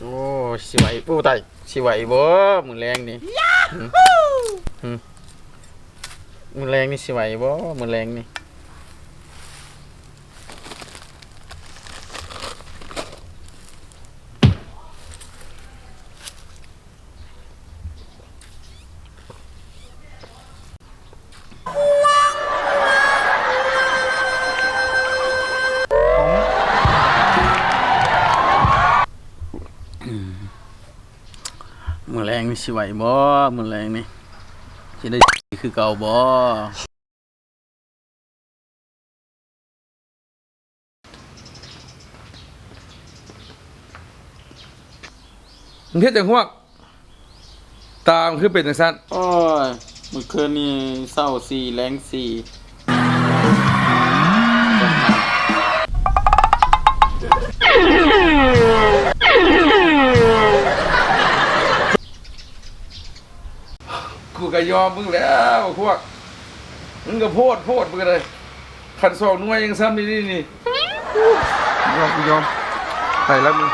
โอ้สิไหวปูไตสิไหวบ่มือแรงนี่หึหึมือแรงนี่สิไหวบ่มือแรงนี่ มือแรงนี่สิไหวบ่มือแรงนี่สิได้คือเก่าบ่มึงเฮ็ดจังฮวกตามคือเป็นจังซั่นโอ้ยมื้อคืนนี่เศร้าสี่แรงสี่ กูก็ยอมมึงแล้วพวก มึงก็โพดโพดมึงก็เลยขันสองหน่วยยังซ้ำนี่นี่นี่ยอมกูยอมไปแล้วมึง